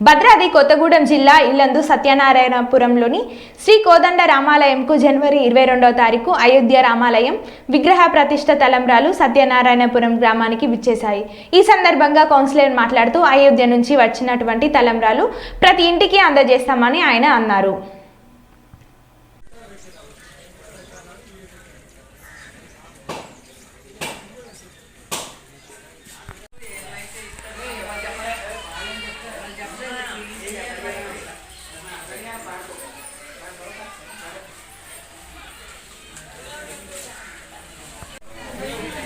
భద్రాద్రి కొత్తగూడెం జిల్లా ఇల్లందు సత్యనారాయణపురంలోని శ్రీ కోదండ రామాలయంకు జనవరి ఇరవై రెండవ తారీఖు అయోధ్య రామాలయం విగ్రహ ప్రతిష్ట తలంబ్రాలు సత్యనారాయణపురం గ్రామానికి విచ్చేశాయి. ఈ సందర్భంగా కౌన్సిలర్ మాట్లాడుతూ అయోధ్య నుంచి వచ్చినటువంటి తలంబ్రాలు ప్రతి ఇంటికి అందజేస్తామని ఆయన అన్నారు రా రాడా రా రాడా రా మా వాయిస్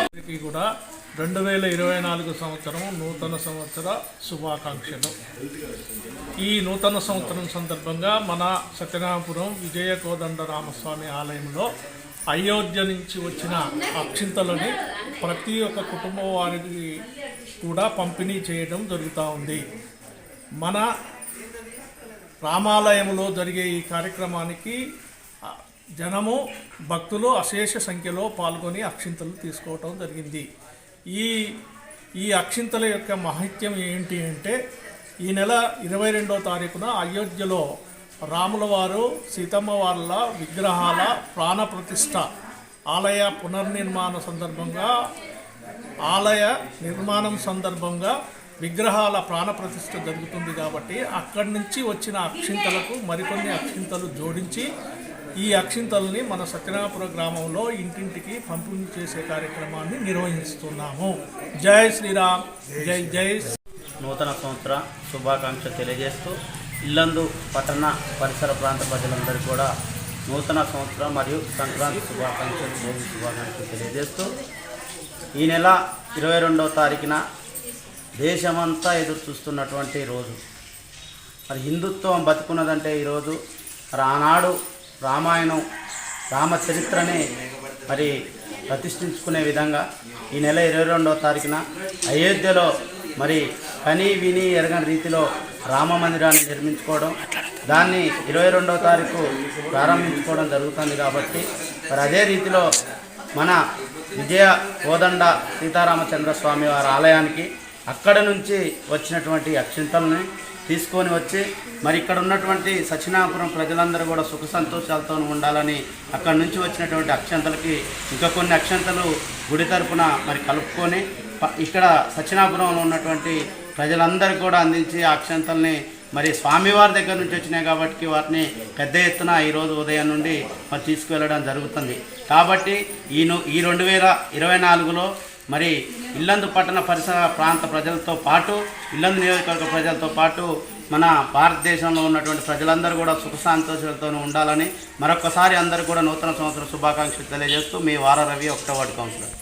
అందరికీ కూడా రెండు వేల ఇరవై నాలుగు సంవత్సరం నూతన సంవత్సర శుభాకాంక్షలు. ఈ నూతన సంవత్సరం సందర్భంగా మన సత్యనాపురం విజయ కోదండరామస్వామి ఆలయంలో అయోధ్య నుంచి వచ్చిన అక్షింతలని ప్రతి ఒక్క కుటుంబం వారికి కూడా పంపిణీ చేయడం జరుగుతూ ఉంది. మన రామాలయంలో జరిగే ఈ కార్యక్రమానికి జనము భక్తులు అశేష సంఖ్యలో పాల్గొని అక్షింతలు తీసుకోవటం జరిగింది. ఈ ఈ అక్షింతల యొక్క మహత్యం ఏంటి అంటే ఈ నెల ఇరవై రెండో తారీఖున అయోధ్యలో రాముల వారు సీతమ్మ వాళ్ళ విగ్రహాల ప్రాణప్రతిష్ఠ ఆలయ పునర్నిర్మాణ సందర్భంగా ఆలయ నిర్మాణం సందర్భంగా విగ్రహాల ప్రాణప్రతిష్ఠ జరుగుతుంది కాబట్టి అక్కడి నుంచి వచ్చిన అక్షింతలకు మరికొన్ని అక్షింతలు జోడించి ఈ అక్షింతల్ని మన సత్యనాపుర గ్రామంలో ఇంటింటికి పంపిణీ చేసే కార్యక్రమాన్ని నిర్వహిస్తున్నాము. జై శ్రీరామ్ జై జై నూతన సంవత్సర శుభాకాంక్షలు తెలియజేస్తూ ఇల్లందు పట్టణ పరిసర ప్రాంత ప్రజలందరూ కూడా నూతన సంవత్సరం మరియు సంక్రాంతి శుభాకాంక్షలు భోగి శుభాకాంక్షలు తెలియజేస్తూ ఈ నెల ఇరవై రెండవ తారీఖున దేశమంతా ఎదురు చూస్తున్నటువంటి రోజు. మరి హిందుత్వం బతుకున్నదంటే ఈరోజు మరి ఆనాడు రామాయణం రామచరిత్రని మరి ప్రతిష్ఠించుకునే విధంగా ఈ నెల ఇరవై రెండవ తారీఖున అయోధ్యలో మరి కని విని ఎరగని రీతిలో రామ మందిరాన్ని నిర్మించుకోవడం దాన్ని ఇరవై రెండవ తారీఖు ప్రారంభించుకోవడం జరుగుతుంది కాబట్టి మరి అదే రీతిలో మన విజయ కోదండ సీతారామచంద్ర స్వామి వారి ఆలయానికి అక్కడ నుంచి వచ్చినటువంటి అక్షింతల్ని తీసుకొని వచ్చి మరి ఇక్కడ ఉన్నటువంటి సచినాపురం ప్రజలందరూ కూడా సుఖ సంతోషాలతో ఉండాలని అక్కడ నుంచి వచ్చినటువంటి అక్షంతలకి ఇంకా కొన్ని అక్షంతలు గుడి తరపున మరి కలుపుకొని ఇక్కడ సచినాపురంలో ఉన్నటువంటి ప్రజలందరికీ కూడా అందించి ఆ అక్షంతల్ని మరి స్వామివారి దగ్గర నుంచి వచ్చినాయి కాబట్టి వాటిని పెద్ద ఎత్తున ఈరోజు ఉదయం నుండి మరి తీసుకువెళ్ళడం జరుగుతుంది. కాబట్టి ఈ ను- ఈ రెండు వేల ఇరవై నాలుగులో మరి ఇల్లందు పట్టణ పరిసర ప్రాంత ప్రజలతో పాటు ఇల్లందు నియోజకవర్గ ప్రజలతో పాటు మన భారతదేశంలో ఉన్నటువంటి ప్రజలందరూ కూడా సుఖ సంతోషాలతో ఉండాలని మరొకసారి అందరూ కూడా నూతన సంవత్సర శుభాకాంక్షలు తెలియజేస్తూ మీ వార రవి ఒకటో వార్డు కౌన్సిలర్.